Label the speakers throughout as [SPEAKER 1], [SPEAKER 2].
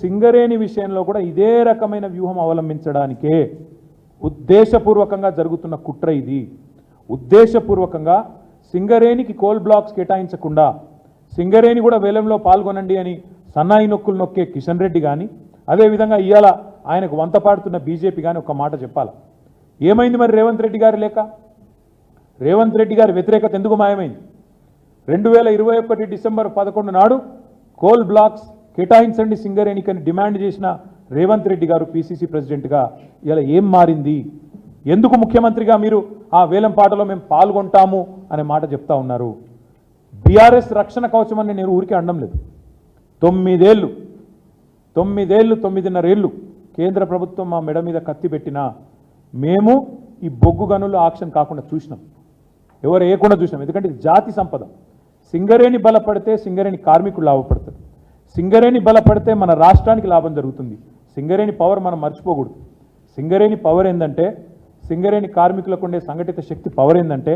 [SPEAKER 1] సింగరేణి విషయంలో కూడా ఇదే రకమైన వ్యూహం అవలంబించడానికే ఉద్దేశపూర్వకంగా జరుగుతున్న కుట్ర ఇది. ఉద్దేశపూర్వకంగా సింగరేణికి కోల్ బ్లాక్స్ కేటాయించకుండా సింగరేణి కూడా వేలంలో పాల్గొనండి అని సన్నాయి నొక్కులు నొక్కే కిషన్ రెడ్డి కానీ అదేవిధంగా ఇవాళ ఆయనకు వంత పాడుతున్న బీజేపీ కానీ ఒక మాట చెప్పాలి. ఏమైంది మరి రేవంత్ రెడ్డి గారి లేక రేవంత్ రెడ్డి గారి వ్యతిరేకత ఎందుకు మాయమైంది? రెండు వేల ఇరవై ఒకటి డిసెంబర్ పదకొండు నాడు కోల్ బ్లాక్స్ కేటాయించండి సింగరేణికని డిమాండ్ చేసిన రేవంత్ రెడ్డి గారు పిసిసి ప్రెసిడెంట్గా. ఇలా ఏం మారింది? ఎందుకు ముఖ్యమంత్రిగా మీరు ఆ వేలం పాటలో మేము పాల్గొంటాము అనే మాట చెప్తా ఉన్నారు. బీఆర్ఎస్ రక్షణ కవచం అని నేను ఊరికే అనడం లేదు. తొమ్మిదేళ్ళు తొమ్మిదేళ్ళు తొమ్మిదిన్నరేళ్ళు కేంద్ర ప్రభుత్వం మా మెడ మీద కత్తి పెట్టినా మేము ఈ బొగ్గు గనులు ఆక్షన్ కాకుండా చూసినాం. ఎవరు వేయకుండా చూసినాం. ఎందుకంటే ఇది జాతి సంపద. సింగరేణి బలపడితే సింగరేణి కార్మికులు లాభపడతారు. సింగరేణి బలపడితే మన రాష్ట్రానికి లాభం జరుగుతుంది. సింగరేణి పవర్ మనం మర్చిపోకూడదు. సింగరేణి పవర్ ఏంటంటే సింగరేణి కార్మికులకు ఉండే సంఘటిత శక్తి పవర్ ఏంటంటే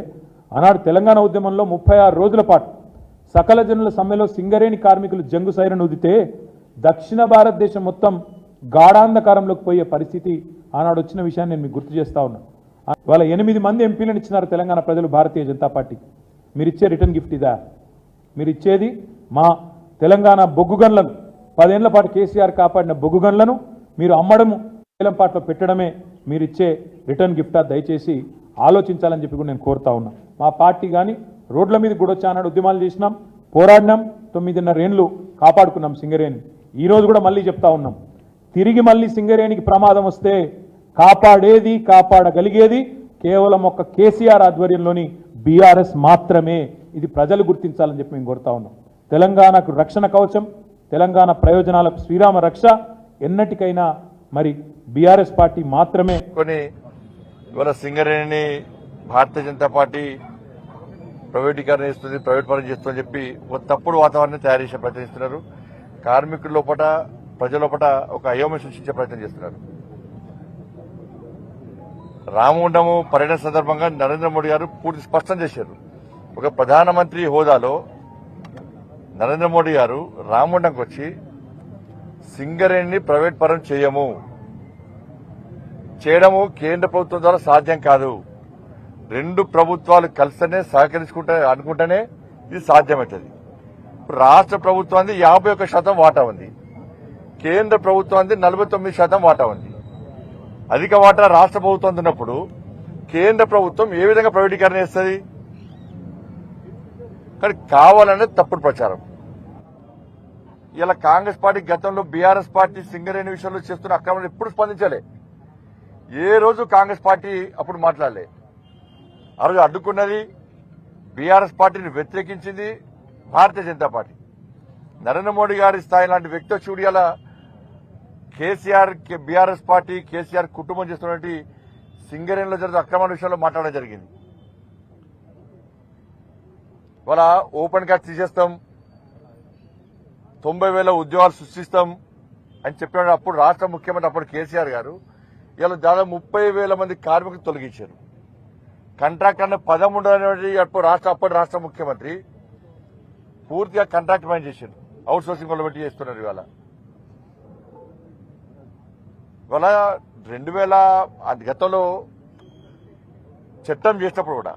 [SPEAKER 1] ఆనాడు తెలంగాణ ఉద్యమంలో ముప్పై ఆరు రోజుల పాటు సకల జనుల సమ్మెలో సింగరేణి కార్మికులు జంగు సైరను ఉదితే దక్షిణ భారతదేశం మొత్తం గాఢాంధకారంలోకి పోయే పరిస్థితి ఆనాడు వచ్చిన విషయాన్ని నేను మీకు గుర్తు చేస్తా ఉన్నాను వాళ్ళ ఎనిమిది మంది ఎంపీలను ఇచ్చినారు తెలంగాణ ప్రజలు భారతీయ జనతా పార్టీకి. మీరు ఇచ్చే రిటర్న్ గిఫ్ట్ ఇదా? మీరు ఇచ్చేది మా తెలంగాణ బొగ్గు గన్లను పదేళ్ళ పాటు కేసీఆర్ కాపాడిన బొగ్గు గన్లను మీరు అమ్మడము వేలంపాట్లో పెట్టడమే మీరు ఇచ్చే రిటర్న్ గిఫ్టా దయచేసి ఆలోచించాలని చెప్పి కూడా నేను కోరుతా ఉన్నా. మా పార్టీ కానీ రోడ్ల మీద కూడా వచ్చి ఉద్యమాలు చేసినాం పోరాడినాం తొమ్మిదిన్నర ఏండ్లు కాపాడుకున్నాం సింగరేణి. ఈరోజు కూడా మళ్ళీ చెప్తా ఉన్నాం. తిరిగి మళ్ళీ సింగరేణికి ప్రమాదం వస్తే కాపాడేది కాపాడగలిగేది కేవలం ఒక కేసీఆర్ ఆధ్వర్యంలోని బీఆర్ఎస్ మాత్రమే. ఇది ప్రజలు గుర్తించాలని చెప్పి మేము కోరుతా ఉన్నాం. తెలంగాణకు రక్షణ కవచం తెలంగాణ ప్రయోజనాలకు శ్రీరామ రక్ష ఎన్నటికైనా మరి బీఆర్ఎస్ పార్టీ మాత్రమే.
[SPEAKER 2] కొన్ని ఇవాళ సింగరేణిని భారతీయ జనతా పార్టీ ప్రైవేటీకరణ చేస్తుంది ప్రైవేట్ పరం చేస్తుందని చెప్పి ఒక తప్పుడు వాతావరణం తయారు చేసే ప్రయత్నం చేస్తున్నారు. కార్మికుల లోపల ప్రజల లోపల ఒక అయోమయం సృష్టించే ప్రయత్నం చేస్తున్నారు. రామగుండము పర్యటన సందర్భంగా నరేంద్ర మోడీ గారు పూర్తి స్పష్టం చేశారు. ఒక ప్రధానమంత్రి హోదాలో నరేంద్ర మోడీ గారు రామగుండంకి వచ్చి సింగరేణిని ప్రైవేట్ పరం చేయము. చేయడము కేంద్ర ప్రభుత్వం ద్వారా సాధ్యం కాదు. రెండు ప్రభుత్వాలు కలిస్తేనే సహకరించుకుంటే అనుకుంటేనే ఇది సాధ్యమవుతుంది. రాష్ట్ర ప్రభుత్వానికి యాభై ఒక్క శాతం వాటా ఉంది. కేంద్ర ప్రభుత్వానికి నలభై తొమ్మిది శాతం వాటా ఉంది. అధిక వాటా రాష్ట్ర ప్రభుత్వం ఉన్నప్పుడు కేంద్ర ప్రభుత్వం ఏ విధంగా ప్రైవేటీకరణ చేస్తుంది? కానీ కావాలనేది తప్పుడు ప్రచారం. ఇలా కాంగ్రెస్ పార్టీ గతంలో బీఆర్ఎస్ పార్టీ సింగరేణి విషయంలో చేస్తున్న అక్రమం ఎప్పుడు స్పందించలే. ఏ రోజు కాంగ్రెస్ పార్టీ అప్పుడు మాట్లాడలే. ఆ రోజు అడ్డుకున్నది బీఆర్ఎస్ పార్టీని వ్యతిరేకించింది భారతీయ జనతా పార్టీ. నరేంద్ర మోడీ గారి స్థాయి లాంటి వ్యక్తి వచ్చి చూడియాల కేసీఆర్ బీఆర్ఎస్ పార్టీ కేసీఆర్ కుటుంబం చేస్తున్నటువంటి సింగరేణిలో జరిగిన అక్రమాల విషయంలో మాట్లాడడం జరిగింది. వాళ్ళ ఓపెన్గా తీసేస్తాం. తొంభై వేల ఉద్యోగాలు సృష్టిస్తాం అని చెప్పినప్పుడు అప్పుడు రాష్ట్ర ముఖ్యమంత్రి అప్పుడు కేసీఆర్ గారు ఇలా దాదాపు ముప్పై వేల మంది కార్మికులు తొలగించారు. కంట్రాక్ట్ అనే పదం ఉండని అప్పుడు రాష్ట్ర అప్పటి రాష్ట్ర ముఖ్యమంత్రి పూర్తిగా కంట్రాక్ట్ మైన్ చేశారు అవుట్ సోర్సింగ్ వాళ్ళు పెట్టి చేస్తున్నారు ఇవాళ. ఇవాళ రెండు వేల అది గతంలో చట్టం చేసినప్పుడు కూడా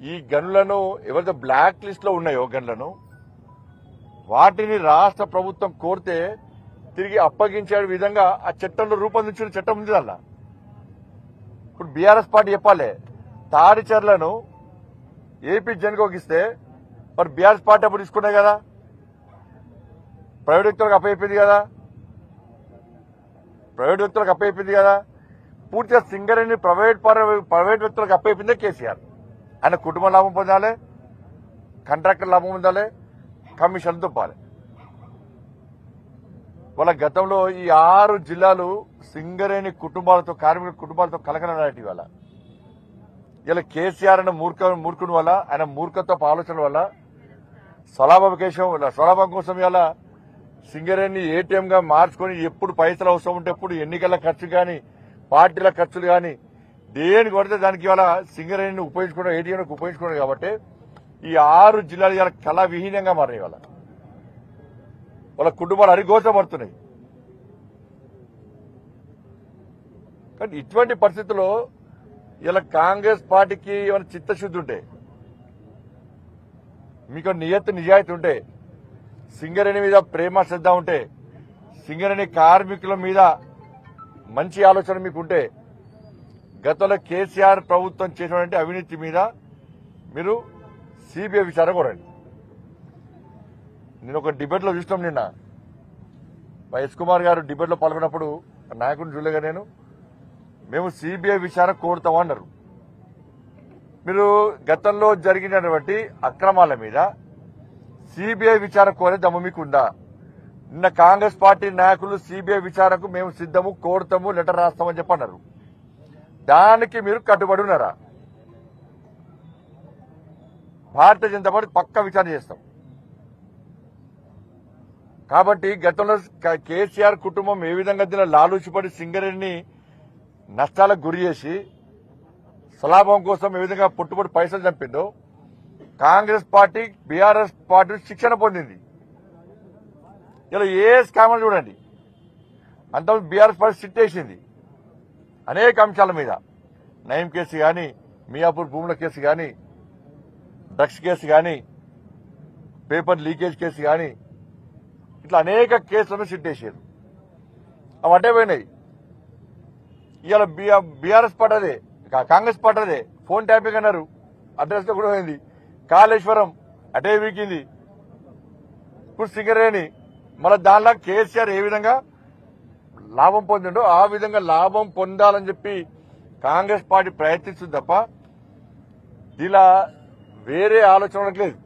[SPEAKER 2] ఈ గనులను ఎవరైతే బ్లాక్ లిస్ట్లో ఉన్నాయో గనులను వాటిని రాష్ట్ర ప్రభుత్వం కోరితే తిరిగి అప్పగించే విధంగా ఆ చట్టంలో రూపొందించిన చట్టం ఉంది అలా ఇప్పుడు బీఆర్ఎస్ పార్టీ చెప్పాలి తాడిచర్లను ఏపీ జన్కోకి ఇస్తే మరి బీఆర్ఎస్ పార్టీ అప్పుడు తీసుకున్నాయి కదా? ప్రైవేట్ వ్యక్తులకు అప్పయిపోయింది కదా? ప్రైవేట్ వ్యక్తులకు అప్పయిపోయింది కదా? పూర్తిగా సింగరేణి ప్రైవేట్ ప్రైవేట్ వ్యక్తులకు అప్పయిపోయిందే కేసీఆర్. ఆయన కుటుంబ లాభం పొందాలి కాంట్రాక్టర్ లాభం పొందాలి కమిషన్తో దుప్పాలి వాళ్ళ గతంలో ఈ ఆరు జిల్లాలు సింగరేణి కుటుంబాలతో కార్మికుల కుటుంబాలతో కలకలనాటి వాళ్ళ. ఇలా కేసీఆర్ అనే మూర్ఖ మూర్ఖుని వల్ల ఆయన మూర్ఖత్వ ఆలోచన వల్ల స్వలాభకేశం స్వలాభం కోసం ఇలా సింగరేణి ఏటీఎం గా మార్చుకొని ఎప్పుడు పైసలు అవసరం ఉంటే ఎప్పుడు ఎన్నికల ఖర్చు కానీ పార్టీల ఖర్చులు కానీ దేనికి పడితే దానికి ఇవాళ సింగరేణిని ఉపయోగించుకోవడం ఏటీఎంకి ఉపయోగించుకోవడం కాబట్టి ఈ ఆరు జిల్లాలు ఇవాళ కళావిహీనంగా మారినాయి వాళ్ళ వాళ్ళ కుటుంబాలు అరిగోచబడుతున్నాయి కానీ ఇటువంటి పరిస్థితుల్లో ఇలా కాంగ్రెస్ పార్టీకి ఏమైనా చిత్తశుద్ధి ఉంటే మీకు నియత్తు నిజాయితీ ఉంటే సింగరేణి మీద ప్రేమ శ్రద్ధ ఉంటే సింగరేణి కార్మికుల మీద మంచి ఆలోచన మీకు ఉంటే గతంలో కేసీఆర్ ప్రభుత్వం చేసినటువంటి అవినీతి మీద మీరు సిబిఐ విచారణ కోరండి నేను ఒక డిబేట్లో చూసినాం నిన్న. మా ఎస్ కుమార్ గారు డిబేట్లో పాల్గొన్నప్పుడు నాయకుడిని చూడలేగా నేను. మేము సిబిఐ విచారణ కోరుతాం అన్నారు. మీరు గతంలో జరిగినటువంటి అక్రమాల మీద సిబిఐ విచారణ కోరే దమ్ము మీకు ఉందా నిన్న కాంగ్రెస్ పార్టీ నాయకులు సిబిఐ విచారణకు మేము సిద్ధము కోరుతాము లెటర్ రాస్తామని చెప్పన్నారు. దానికి మీరు కట్టుబడి ఉన్నారా? భారతీయ జనతా పార్టీ పక్క విచారణ చేస్తాం. కాబట్టి గతంలో కేసీఆర్ కుటుంబం ఏ విధంగా దీనిలో లాలూచిపడి సింగరేణిని నష్టాలకు గురి చేసి స్వలాభం కోసం ఏ విధంగా పుట్టుబడి పైసలు చంపిందో కాంగ్రెస్ పార్టీ బీఆర్ఎస్ పార్టీ శిక్షణ పొందింది. ఇలా ఏ స్కామ్లు చూడండి. అంత బీఆర్ఎస్ పార్టీ సిట్ వేసింది. అనేక అంశాల మీద. నయం కేసు కానీ మియాపూర్ భూముల కేసు కానీ డ్రగ్స్ కేసు కానీ పేపర్ లీకేజ్ కేసు కానీ ఇట్లా అనేక కేసులను సిట్ వేసారు అవి అడ్డే పోయినాయి. ఇవాళ బీఆర్ఎస్ పార్టీ అదే కాంగ్రెస్ పార్టీ అదే ఫోన్ ట్యాపింగ్ అన్నారు. అడ్రస్ కూడా పోయింది. కాళేశ్వరం అటే వీకింది. ఇప్పుడు సింగరేణి మళ్ళీ దానిలో కేసీఆర్ ఏ విధంగా లాభం పొందిండో ఆ విధంగా లాభం పొందాలని చెప్పి కాంగ్రెస్ పార్టీ ప్రయత్నిస్తుంది తప్ప ఇలా వేరే ఆలోచన ఉండట్లేదు